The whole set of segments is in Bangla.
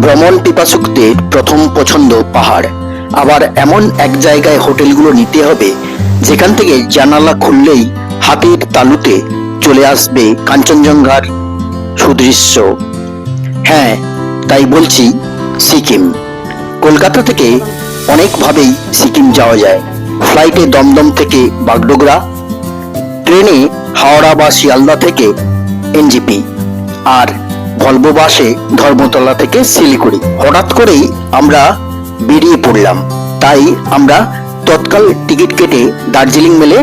ভ্রমণ পিপাসুকদের প্রথম পছন্দ পাহাড়। আবার এমন এক জায়গায় হোটেলগুলো নিতে হবে, যেখান থেকে জানালা খুললেই হাতের তালুতে চলে আসবে কাঞ্চনজঙ্ঘার সুদৃশ্য। হ্যাঁ তাই বলছি, সিকিম। কলকাতা থেকে অনেকভাবেই সিকিম যাওয়া যায়। ফ্লাইটে দমদম থেকে বাগডোগরা, ট্রেনে হাওড়া বা শিয়ালদা থেকে এনজিপি। আর ভলভো বাসে ধর্মতলা থেকে শিলিগুড়ি। হঠাৎ করেই আমরা বেরিয়ে পড়লাম। তাই আমরা তৎকাল টিকিট কেটে দার্জিলিং মেলে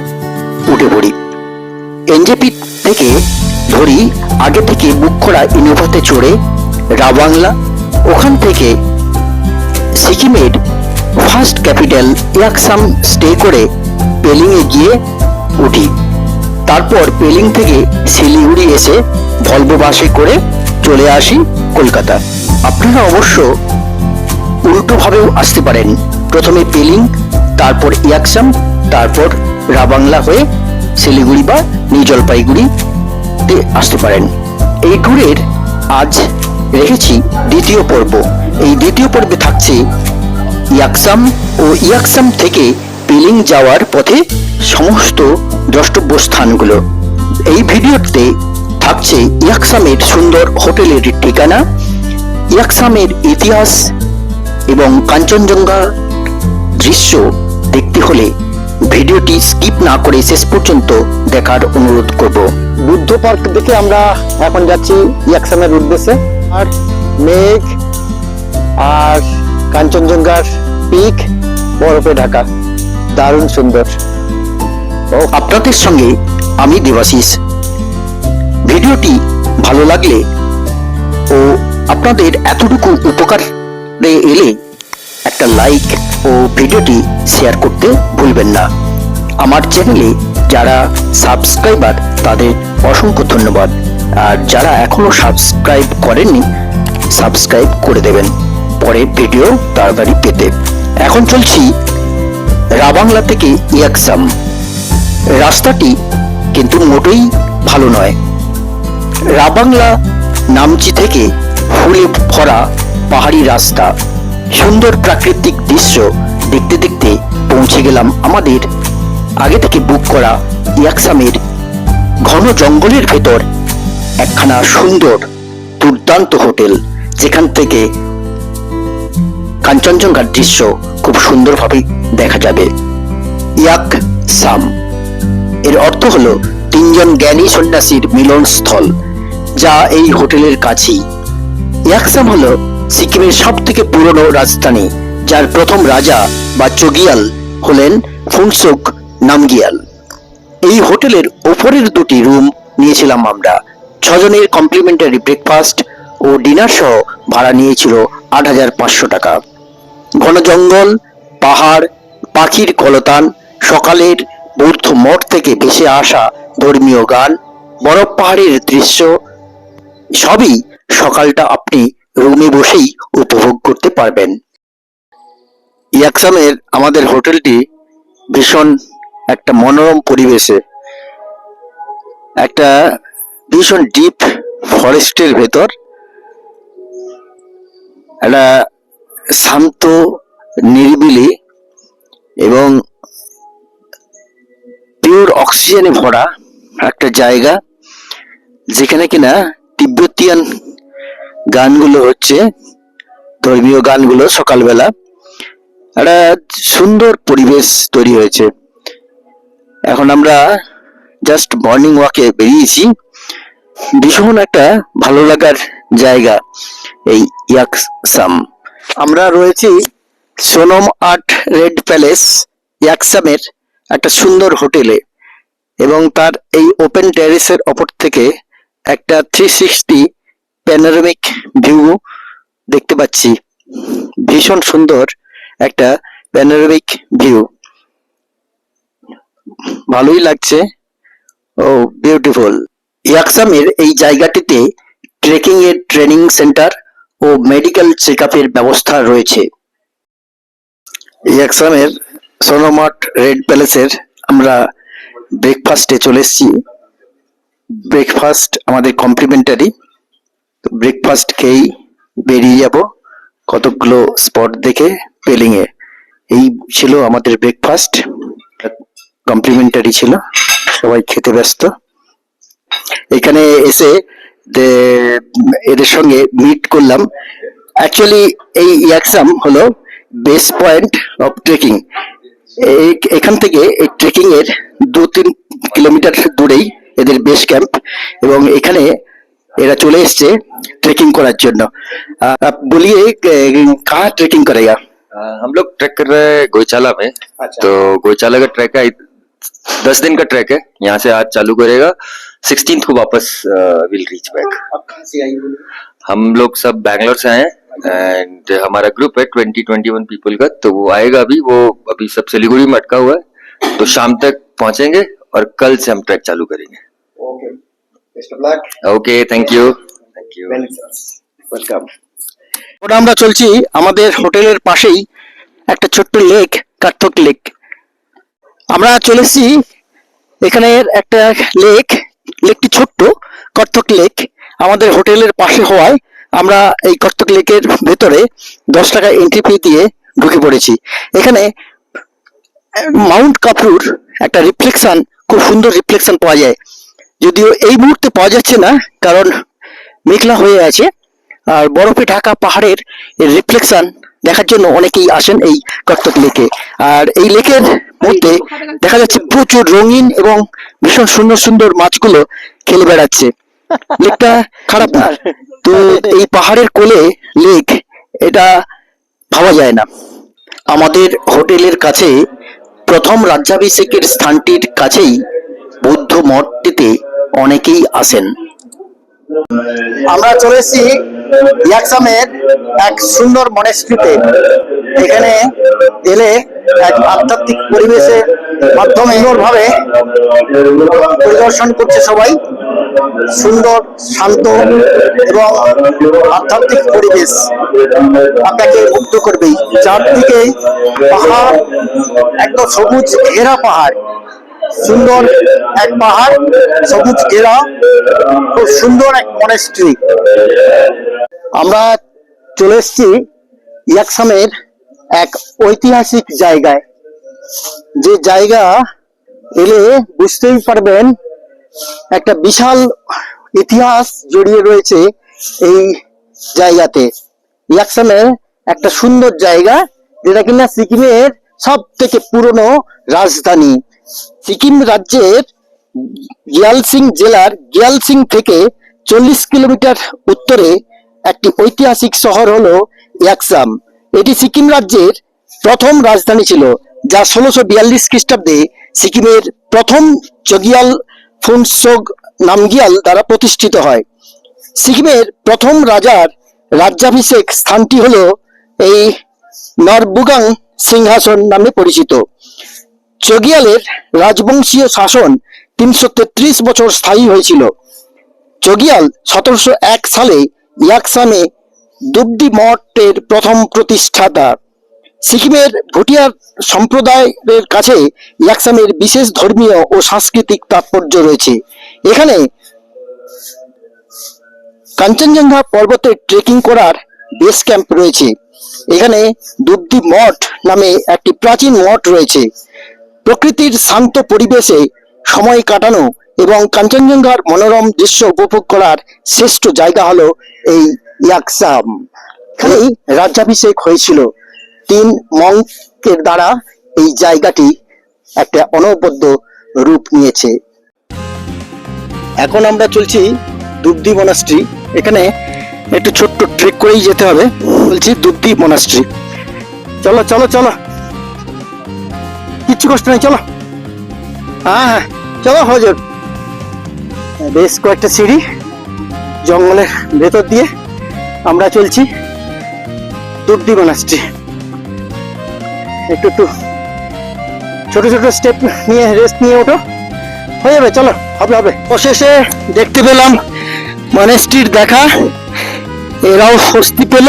উঠে পড়ি। এনজেপি থেকে ধরি আগে থেকে বুক করা ইনোভাতে চড়ে রাবাংলা, ওখান থেকে সিকিমের ফার্স্ট ক্যাপিটাল ইয়াকসাম স্টে করে পেলিংয়ে গিয়ে উঠি। তারপর পেলিং থেকে শিলিগুড়ি এসে ভলভো বাসে করে চলে আসি কলকাতা আপনারা অবশ্য উল্টোভাবেও আসতে পারেন। প্রথমে পেলিং, তারপর ইয়াকসাম, তারপর রাবাংলা হয়ে শিলিগুড়ি বা নিউ জলপাইগুড়িতে আসতে পারেন। এই ট্যুরের আজ রেখেছি দ্বিতীয় পর্ব। এই দ্বিতীয় পর্বে থাকছে ইয়াকসাম ও ইয়াকসাম থেকে পেলিং যাওয়ার পথে সমস্ত দ্রষ্টব্য স্থানগুলো। এই ভিডিওতে থাকছে ইয়াকসামের সুন্দর হোটেলের ঠিকানা ইয়াকসামের ইতিহাস এবং কাঞ্চনজঙ্ঘা দৃশ্য দেখতে হলে ভিডিওটি স্কিপ না করে শেষ পর্যন্ত দেখার অনুরোধ করব। বুদ্ধ পার্ক দেখে আমরা এখন যাচ্ছি ইয়াকসামের উদ্দেশ্যে। আর মেঘ আর কাঞ্চনজঙ্ঘার পিক বরফে ঢাকা। দারুণ সুন্দর। ও আপনাদের সঙ্গে আমি দেবাশিস। ভিডিওটি ভালো লাগলে ও আপনাদের এতটুকু উপকার এলে একটা লাইক ও ভিডিওটি শেয়ার করতে ভুলবেন না। আমার চ্যানেলে যারা সাবস্ক্রাইবার তাদের অসংখ্য ধন্যবাদ। আর যারা এখনও সাবস্ক্রাইব করেননি সাবস্ক্রাইব করে দেবেন। পরের ভিডিও তাড়াতাড়ি পেতে। এখন চলছি রাবাংলা থেকে ইয়াকসাম। রাস্তাটি কিন্তু মোটেই ভালো নয়। রাবাংলা নামচি থেকে ফুলে ভরা পাহাড়ি রাস্তা। সুন্দর প্রাকৃতিক দৃশ্য দেখতে দেখতে পৌঁছে গেলাম আমাদের আগে থেকে বুক করা ইয়াকসামের ঘন জঙ্গলের ভেতর একখানা সুন্দর দুর্দান্ত হোটেল, যেখান থেকে কাঞ্চনজঙ্ঘার দৃশ্য খুব সুন্দরভাবে দেখা যাবে। ইয়াক সাম এর অর্থ হলো তিনজন জ্ঞানী সন্ন্যাসীর মিলনস্থল। যা এই হোটেলের কাছেই। ইয়াকসাম হল সিকিমের সব থেকে পুরনো রাজধানী, যার প্রথম রাজা বা চগিয়াল হলেন ফুনসুক নামগিয়াল। এই হোটেলের ওপরের দুটি রুম নিয়েছিলাম আমরা। ছজনের কমপ্লিমেন্টারি ব্রেকফাস্ট ও ডিনার সহ ভাড়া নিয়েছিল আট হাজার পাঁচশো টাকা। ঘন জঙ্গল, পাহাড়, পাখির কলতান সকালের বৌদ্ধ মঠ থেকে ভেসে আসা ধর্মীয় গান, বরফ পাহাড়ের দৃশ্য সবই সকালটা আপনি রুমে বসেই উপভোগ করতে পারবেন। ইয়াকসামের আমাদের হোটেলটি ভীষণ একটা মনোরম পরিবেশে, একটা ভীষণ ডিপ ফরেস্টের ভেতর, একটা শান্ত, নিরিবিলি এবং পিওর অক্সিজেনে ভরা একটা জায়গা, যেখানে কিনা তিব্বতিয়ান গানগুলো হচ্ছে, ধর্মীয় গানগুলো সকালবেলা। একটা সুন্দর পরিবেশ তৈরি হয়েছে। এখন আমরা জাস্ট মর্নিং ওয়াকে বেরিয়েছি। ভীষণ একটা ভালো লাগার জায়গা এই ইয়াকসাম। আমরা রয়েছি সোনম আর্ট রেড প্যালেস ইয়াকসামের একটা সুন্দর হোটেলে এবং তার এই ওপেন টেরেসের ওপর থেকে একটা থ্রি সিক্সটি প্যানোরামিক ভিউ দেখতে পাচ্ছি। ভীষণ সুন্দর একটা প্যানোরামিক ভিউ ভালোই লাগছে। ও বিউটিফুল ইয়াকসামের এই জায়গাটিতে ট্রেকিং এর ট্রেনিং সেন্টার ও মেডিকেল চেক ব্যবস্থা রয়েছে। ইয়াকসামের সোনোমার্ট রেড প্যালেসের আমরা ব্রেকফাস্টে চলে এসেছি। ব্রেকফাস্ট আমাদের কমপ্লিমেন্টারি তো ব্রেকফাস্ট খেয়েই বেরিয়ে যাব কতগুলো স্পট দেখে পেলিং এ। এই ছিল আমাদের ব্রেকফাস্ট কমপ্লিমেন্টারি ছিল, সবাই খেতে ব্যস্ত। এখানে এসে এদের সঙ্গে মিট করলাম। অ্যাকচুয়ালি এই ইয়াকসাম হলো বেস পয়েন্ট অফ ট্রেকিং এখান থেকে এই ট্রেকিং এর দু তিন কিলোমিটার দূরেই এদের বেস ক্যাম্প এবং এখানে এরা চলে এসছে ট্রেকিং করার জন্য আহ, আপ বলিয়ে কাহা ট্রেকিং করেগা अ, हम लोग ट्रैक कर रहे हैं गोईचाला में अच्छा। तो गोईचाला का ट्रैक है दस दिन का ट्रैक है यहाँ से आज चालू करेगा सिक्सटीन को वापस विल रीच बैक हम लोग सब बैंगलोर से आए हैं एंड हमारा ग्रुप है ट्वेंटी ट्वेंटी वन पीपल का तो वो आएगा अभी वो अभी सब सिलीगुड़ी में अटका हुआ है तो शाम तक पहुंचेंगे और कल से हम ट्रैक चालू करेंगे okay thank you thank you welcome ওটা আমরা চলছি আমাদের হোটেলের পাশেই একটা ছোট্ট লেক কার্থক লেক আমরা চলেছি এখানে একটা লেক লেকটি ছোট্ট কর্থক লেক আমাদের হোটেলের পাশে হওয়ায় আমরা এই কর্থক লেকের ভেতরে দশ টাকা এন্ট্রি ফি দিয়ে ঢুকে পড়েছি এখানে মাউন্ট কাপুর একটা রিফ্লেকশন খুব সুন্দর রিফ্লেকশন পাওয়া যায়। যদিও এই মুহূর্তে পাওয়া যাচ্ছে না, কারণ মেঘলা হয়ে আছে। আর বরফে ঢাকা পাহাড়ের রিফ্লেকশন দেখার জন্য অনেকেই আসেন এই কর্তক লেকে। আর এই লেকের মধ্যে দেখা যাচ্ছে প্রচুর রঙিন এবং ভীষণ সুন্দর সুন্দর মাছগুলো খেলে বেড়াচ্ছে। লেকটা খারাপ না। তো এই পাহাড়ের কোলে লেক, এটা ভাবা যায় না। আমাদের হোটেলের কাছে প্রথম রাজ্যাভিষেকের স্থানটির কাছেই বৌদ্ধ মঠটিতে অনেকেই আসেন। আমরা চলে এসেছি ইয়াকসামের এক সুন্দর মনেস্ট্রিতে। এখানে এলে এক আধ্যাত্মিক পরিবেশের মাধ্যমে ভাবে পরিদর্শন করছে সবাই। সুন্দর, শান্ত এবং আধ্যাত্মিক পরিবেশ আপনাকে মুগ্ধ করবেই। চারদিকে পাহাড়, একদম সবুজ ঘেরা পাহাড়। সুন্দর এক পাহাড়, সবুজ ঘেরা, খুব সুন্দর এক মনেস্ট্রি আমরা চলে এসেছি ইয়াকসামের এক ঐতিহাসিক জায়গায়। যে জায়গা এলে বুঝতেই পারবেন, একটা বিশাল ইতিহাস জড়িয়ে রয়েছে এই জায়গাতে। ইয়াকসামের একটা সুন্দর জায়গা, যেটা কিনা সিকিমের সব থেকে পুরনো রাজধানী। সিকিম রাজ্যের গিয়ালসিং জেলার গিয়ালসিং থেকে চল্লিশ কিলোমিটার উত্তরে একটি ঐতিহাসিক শহর হলো ইয়াকসাম। এটি সিকিম রাজ্যের প্রথম রাজধানী ছিল, যা ষোলোশো বিয়াল্লিশ খ্রিস্টাব্দে সিকিমের প্রথম চগিয়াল ফুনসোগ নামগিয়াল দ্বারা প্রতিষ্ঠিত হয়। সিকিমের প্রথম রাজার রাজ্যাভিষেক স্থানটি হলো এই নরবুগাং সিংহাসন নামে পরিচিত। চগিয়ালের রাজবংশীয় শাসন তিনশো তেত্রিশ বছর স্থায়ী হয়েছিল। চগিয়াল সতেরোশো এক সালে ইয়াকসামে দুবদি মঠের প্রথম প্রতিষ্ঠাতা। সিকিমের ভুটিয়ার সম্প্রদায়ের কাছে ইয়াকসামের বিশেষ ধর্মীয় ও সাংস্কৃতিক তাৎপর্য রয়েছে। এখানে কাঞ্চনজঙ্ঘা পর্বতে ট্রেকিং করার বেস ক্যাম্প রয়েছে। এখানে দুবদি মঠ নামে একটি প্রাচীন মঠ রয়েছে। প্রকৃতির শান্ত পরিবেশে সময় কাটানো এবং কাঞ্চনজঙ্ঘার মনোরম দৃশ্য উপভোগ করার শ্রেষ্ঠ জায়গা হলো এই ইয়াকসাম। এখানেই রাজ্যাভিষেক হয়েছিল। তিন মঙ্কের দ্বারা এই জায়গাটি একটা অনবদ্য রূপ নিয়েছে। এখন আমরা চলছি দুবদি মনাস্ট্রি এখানে একটু ছোট্ট ট্রেক করেই যেতে হবে। বলছি দুবদি মনাস্ট্রি চলো চলো চলো। কিচ্ছু কষ্ট নেই, চলো। হ্যাঁ হ্যাঁ চলো, হজর। বেশ কয়েকটা সিঁড়ি জঙ্গলের ভেতর দিয়ে। আমরা চলছি। দুবদি মনাস্ট্রি একটু একটু। ছোট ছোট স্টেপ নিয়ে, রেস্ট নিয়ে ওঠো। হয়ে যাবে, চলো, হবে হবে। অবশেষে দেখতে পেলাম মনেস্ট্রির দেখা। এরাও স্বস্তি পেল।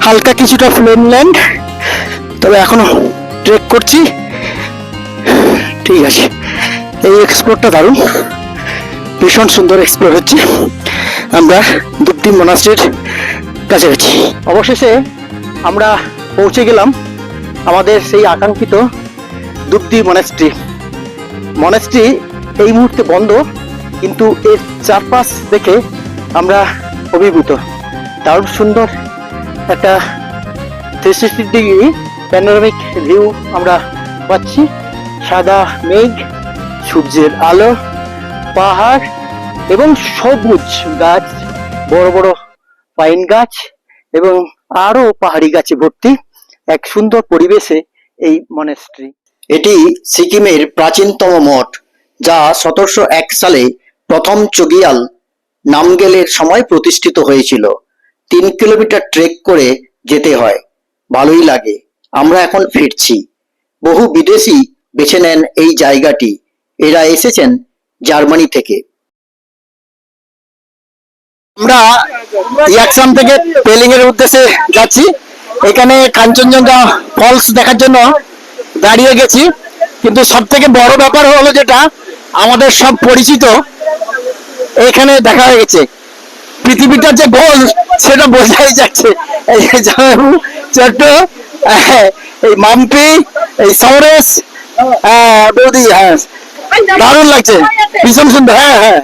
হালকা কিছুটা প্লেনল্যান্ড তবে এখনও ট্রেক করছি। ঠিক আছে। এই এক্সপ্লোরটা দারুণ। ভীষণ সুন্দর এক্সপ্লোর হচ্ছে। আমরা দুপ্তি মনাস্ট্রির কাছাকাছি। অবশেষে আমরা পৌঁছে গেলাম আমাদের সেই আকাঙ্ক্ষিত দুবদি মনেস্ট্রি মনেস্ট্রি এই মুহূর্তে বন্ধ, কিন্তু এর চারপাশ দেখে আমরা অভিভূত। দারুণ সুন্দর একটা থ্রি ডিগ্রি প্যানোরামিক ভিউ আমরা পাচ্ছি। সাদা মেঘ, সূর্যের আলো, পাহাড় এবং সবুজ গাছ বড় বড় পাইন গাছ এবং আরও পাহাড়ি গাছে ভর্তি এক সুন্দর পরিবেশে এই মনেস্ট্রি এটি সিকিমের প্রাচীনতম মঠ, যা সতেরোশো এক সালে প্রথম চগিয়াল নামগেলের সময় প্রতিষ্ঠিত হয়েছিল। তিন কিলোমিটার ট্রেক করে যেতে হয়। ভালোই লাগে। আমরা এখন ফিরছি। বহু বিদেশি বেছে নেন এই জায়গাটি। এরা এসেছেন জার্মানি থেকে। আমরা ইয়াকসাম থেকে পেলিং এর উদ্দেশ্যে যাচ্ছি। এখানে কাঞ্চনজঙ্ঘা ফলস দেখার জন্য দাঁড়িয়ে গেছি। কিন্তু সব থেকে বড় ব্যাপার হলো যেটা আমাদের সব পরিচিত এখানে দেখা হয়ে গেছে। পৃথিবীটা যে গোল সেটা বোঝাই যাচ্ছে। ছোট্ট এই মাম্পি এই সৌরেশ আহ, বৌদি হ্যাঁ। দারুণ লাগছে। ভীষণ সুন্দর হ্যাঁ হ্যাঁ।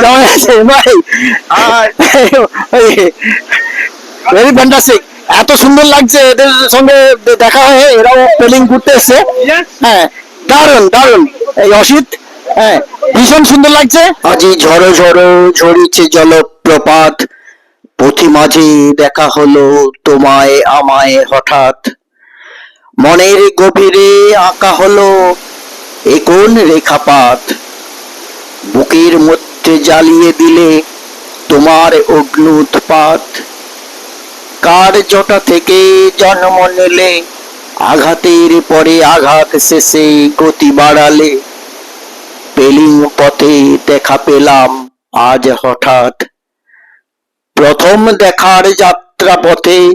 কেমন আছে ভাই। ভেরি ফ্যান্টাস্টিক এত সুন্দর লাগছে এদের সঙ্গে দেখা হয়ে এরাও পেলিং ঘুরতে এসছে। হ্যাঁ দারুণ দারুণ। এই অসিত হ্যাঁ ভীষণ সুন্দর লাগছে। আজি ঝড়ো ঝড়ো ঝরিছে জলপ্রপাত। পথি মাঝে দেখা হলো তোমায় আমায় হঠাৎ। মনের গভীরে আঁকা হলো এ কোন রেখাপাত? বুকের মধ্যে জ্বালিয়ে দিলে তোমার অগ্নুৎপাত কার জটা থেকে জন্ম নিলে আঘাতের পরে আঘাত শেষে গতি বাড়ালে? পেলিং পথে দেখা পেলাম আজ হঠাৎ। প্রথম দেখার যাত্রা পথে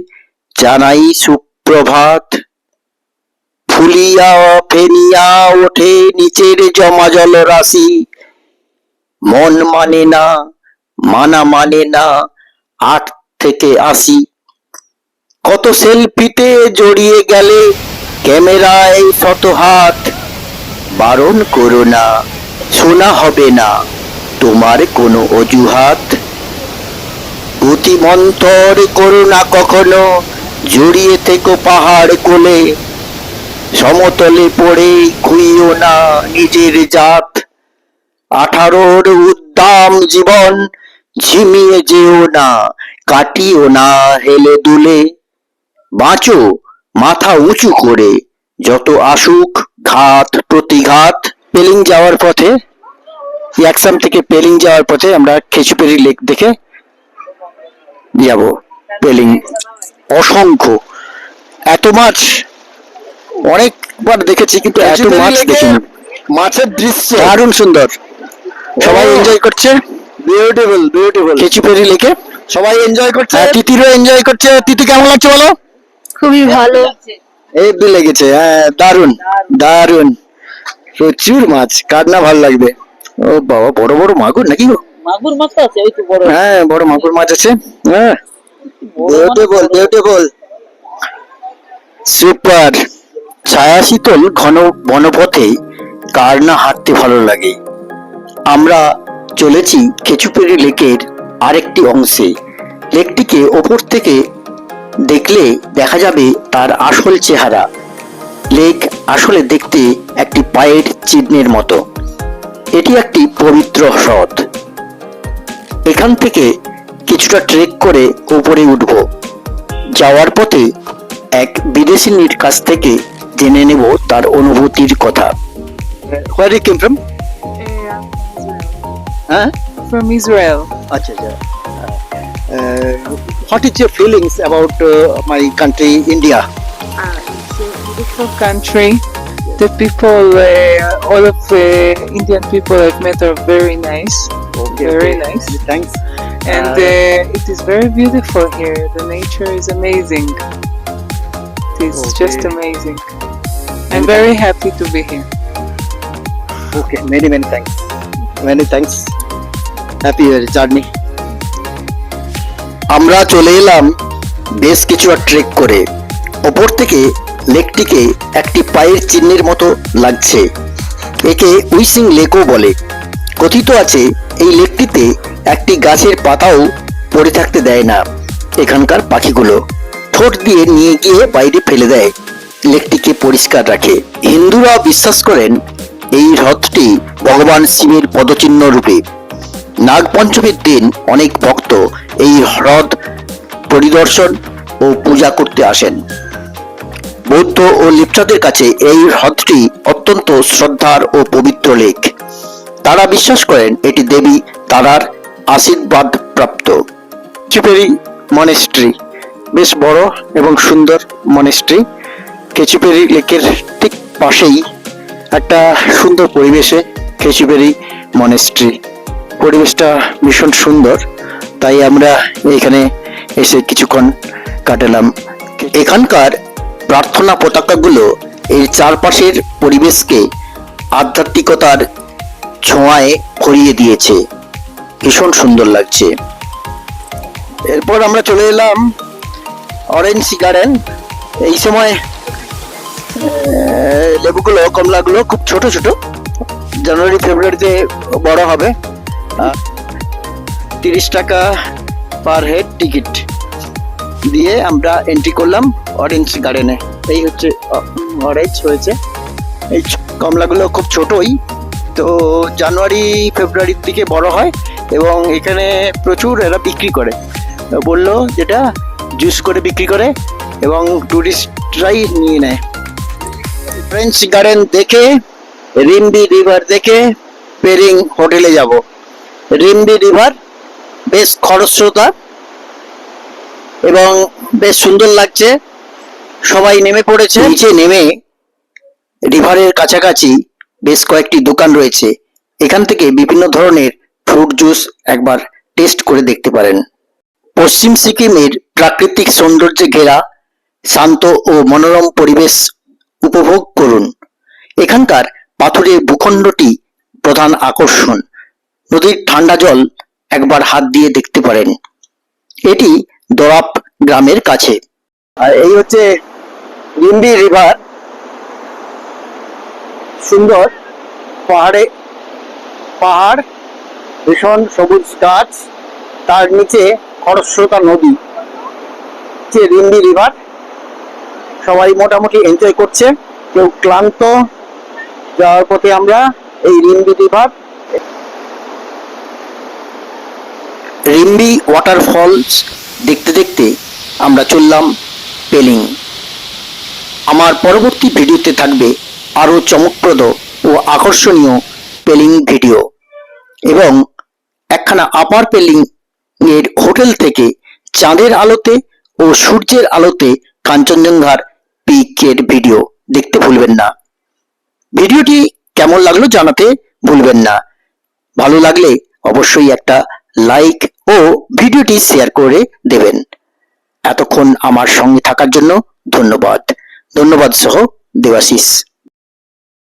জানাই সুপ্রভাত। ফুলিয়া ফেনিয়া ওঠে নিচের জমা জল রাশি। মন মানে না, মানা মানে না, আট থেকে আসি কত সেলফিতে জড়িয়ে গেলে ক্যামেরায় শত হাত। বারণ করো না, শোনা হবে না, তোমার কোনো অজুহাত। গতিমন্তর করো না কখনো, জড়িয়ে থেকো পাহাড় কোলে। সমতলে পড়ে খুইও না নিজের জাত। আঠারোর উদ্দাম জীবন ঝিমিয়ে যেও না, কাটিও না হেলে দুলে। বাঁচো মাথা উঁচু করে, যত আসুক ঘাত প্রতিঘাত। পেলিং যাওয়ার পথে, ইয়াকসাম থেকে পেলিং যাওয়ার পথে আমরা খেচুপেরি লেক দেখে যাব। পেলিং, অসংখ্য। এত মাছ অনেকবার দেখেছি কিন্তু এত মাছ দেখিনি। মাছের দৃশ্য। দারুণ সুন্দর। সবাই এনজয় করছে। বিউটিফুল বিউটিফুল খেচুপেরি লেকে। সবাই এনজয় করছে? আর তিতিরও এনজয় করছে। তিতি কেমন লাগছে বলো? খুবই ভালো। এই হেব্বি লেগেছে হ্যাঁ দারুণ দারুণ। প্রচুর মাছ কার না ভালো লাগবে? ও বাবা বড় বড় মাগুর নাকি গো? মাগুর মাছ আছে ওই তো বড়। হ্যাঁ বড় মাগুর মাছ আছে হ্যাঁ। বিউটিফুল বিউটিফুল সুপার ছায়া শীতল ঘন বনপথে কার না হাঁটতে ভালো লাগে। আমরা চলেছি খেচুপেরি লেকের আরেকটি অংশে। লেকটিকে ওপর থেকে দেখলে দেখা যাবে তার আসল চেহারা। লেক আসলে দেখতে একটি পায়ের চিহ্নের মতো। এটি একটি পবিত্র হ্রদ। এখান থেকে কিছুটা ট্রেক করে উপরে উঠব। যাওয়ার পথে এক বিদেশিনীর কাছ থেকে জেনে নেব তার অনুভূতির কথা হোয়ার ইউ কেম ফ্রম হ্যাঁ from Israel. আচ্ছা আচ্ছা what is your feelings about my country India It's a beautiful country. The people, uh, all of the Indian people I've met are very nice, very nice, thanks and Uh, uh, it is very beautiful here. The nature is amazing. It is just Okay. amazing. I'm very happy to be here. Okay many many thanks many thanks happy journey আমরা চলে এলাম বেশ কিছুটা ট্রেক করে। ওপর থেকে লেকটিকে একটি পায়ের চিহ্নের মতো লাগছে। একে উইসিং লেকও বলে। কথিত আছে, এই লেকটিতে একটি গাছের পাতাও পড়ে থাকতে দেয় না। এখানকার পাখিগুলো ঠোঁট দিয়ে নিয়ে গিয়ে বাইরে ফেলে দেয়। লেকটিকে পরিষ্কার রাখে। হিন্দুরা বিশ্বাস করেন এই হ্রদটি ভগবান শিবের পদচিহ্ন রূপে। নাগপঞ্চমীর দিন অনেক ভক্ত এই হ্রদ পরিদর্শন ও পূজা করতে আসেন। বৌদ্ধ ও লিপ্সাদের কাছে এই হ্রদটি অত্যন্ত শ্রদ্ধার ও পবিত্র লেক। তারা বিশ্বাস করেন এটি দেবী তারার আশীর্বাদ প্রাপ্ত। কেচুপেরি মনেস্ট্রি বেশ বড় এবং সুন্দর মনেস্ট্রি কেচুপেরি লেকের ঠিক পাশেই একটা সুন্দর পরিবেশে কেচুপেরি মনেস্ট্রি পরিবেশটা ভীষণ সুন্দর, তাই আমরা এখানে এসে কিছুক্ষণ কাটালাম। এখানকার প্রার্থনা পতাকাগুলো এর চারপাশের পরিবেশকে আধ্যাত্মিকতার ছোঁয়ায় ভরিয়ে দিয়েছে। ভীষণ সুন্দর লাগছে। এরপর আমরা চলে এলাম অরেঞ্জ গার্ডেন এই সময় লেবুগুলো কমলাগুলো খুব ছোট ছোট। জানুয়ারি, ফেব্রুয়ারিতে বড় হবে। তিরিশ টাকা পার হেড টিকিট দিয়ে আমরা এন্ট্রি করলাম অরেঞ্জ গার্ডেনে এই হচ্ছে অরেঞ্জ হয়েছে। এই কমলাগুলো খুব ছোটই। তো জানুয়ারি, ফেব্রুয়ারির দিকে বড় হয় এবং এখানে প্রচুর এরা বিক্রি করে। বলল যেটা জুস করে বিক্রি করে এবং টুরিস্টরাই নিয়ে নেয়। ফ্রেঞ্চ গার্ডেন দেখে রিম্বি রিভার দেখে পেরিং হোটেলে যাব। রিম্বি রিভার বেশ খরস্রোতা এবং বেশ সুন্দর লাগছে। সবাই নেমে পড়েছে। নিচে নেমে রিভারের কাছাকাছি বেশ কয়েকটি দোকান রয়েছে। এখান থেকে বিভিন্ন ধরনের ফ্রুট জুস একবার টেস্ট করে দেখতে পারেন। পশ্চিম সিকিমের প্রাকৃতিক সৌন্দর্যে ঘেরা শান্ত ও মনোরম পরিবেশ উপভোগ করুন। এখানকার পাথুরের ভূখণ্ডটি প্রধান আকর্ষণ। নদীর ঠান্ডা জল একবার হাত দিয়ে দেখতে পারেন। এটি দরাপ গ্রামের কাছে। আর এই হচ্ছে রিম্বি রিভার। সুন্দর পাহাড়ে, পাহাড়, ভীষণ সবুজ গাছ। তার নিচে খরস্রোতা নদী। যে রিম্বি রিভার সবাই মোটামুটি এনজয় করছে। কেউ ক্লান্ত যাওয়ার পথে আমরা এই রিম্বি রিভার রিম্বি ওয়াটারফলস দেখতে দেখতে আমরা চললাম পেলিং। আমার পরবর্তী ভিডিওতে থাকবে আরও চমকপ্রদ ও আকর্ষণীয় পেলিং ভিডিও এবং একখানা আপার পেলিং এর হোটেল থেকে চাঁদের আলোতে ও সূর্যের আলোতে কাঞ্চনজঙ্ঘার পিকের ভিডিও দেখতে ভুলবেন না। ভিডিওটি কেমন লাগল জানাতে ভুলবেন না। ভালো লাগলে অবশ্যই একটা লাইক ও ভিডিওটি শেয়ার করে দেবেন। এতক্ষণ আমার সঙ্গে থাকার জন্য ধন্যবাদ। ধন্যবাদ সহ দেবাশিস।